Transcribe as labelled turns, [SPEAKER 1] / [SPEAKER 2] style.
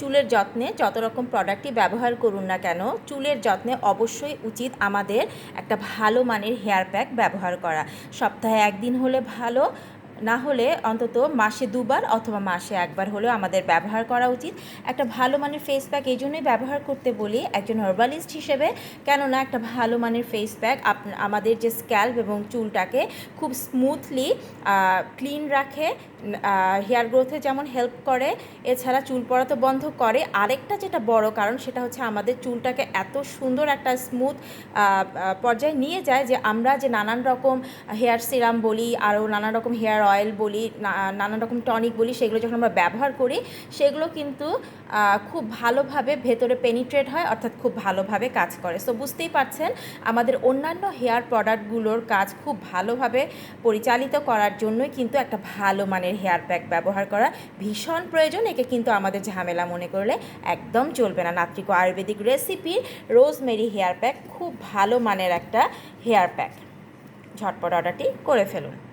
[SPEAKER 1] চুলের যত্নে যত রকম প্রোডাক্টই ব্যবহার করুন না কেন, চুলের যত্নে অবশ্যই উচিত আমাদের একটা ভালো মানের হেয়ার প্যাক ব্যবহার করা। সপ্তাহে একদিন হলে ভালো না হলে অন্তত মাসে দুবার অথবা মাসে একবার হলেও আমাদের ব্যবহার করা উচিত। একটা ভালো মানের ফেস প্যাক এই জন্যই ব্যবহার করতে বলি একজন হার্বালিস্ট হিসেবে। কেননা একটা ভালো মানের ফেস প্যাক আমাদের যে স্ক্যাল্প এবং চুলটাকে খুব স্মুথলি ক্লিন রাখে হেয়ার গ্রোথে যেমন হেল্প করে। এছাড়া চুল পড়া তো বন্ধ করে। আরেকটা যেটা বড় কারণ সেটা হচ্ছে আমাদের চুলটাকে এত সুন্দর একটা স্মুথ পর্যায়ে নিয়ে যায় যে আমরা যে নানান রকম হেয়ার সিরাম বলি, আরও নানান রকম হেয়ার অয়েল বলি, না- নানান রকম টনিক বলি, সেগুলো যখন আমরা ব্যবহার করি, সেগুলো কিন্তু খুব ভালোভাবে ভেতরে পেনিট্রেট হয়, অর্থাৎ খুব ভালোভাবে কাজ করে। সো বুঝতেই পারছেন, আমাদের অন্যান্য হেয়ার প্রোডাক্টগুলোর কাজ খুব ভালোভাবে পরিচালিত করার জন্যই কিন্তু একটা ভালো মানের হেয়ার প্যাক ব্যবহার করা ভীষণ প্রয়োজন। একে কিন্তু আমাদের ঝামেলা মনে করলে একদম চলবে না। নাত্রিক আয়ুর্বেদিক রেসিপির রোজমেরি হেয়ার প্যাক খুব ভালো মানের একটা হেয়ার প্যাক। ঝটপট অর্ডারটি করে ফেলুন।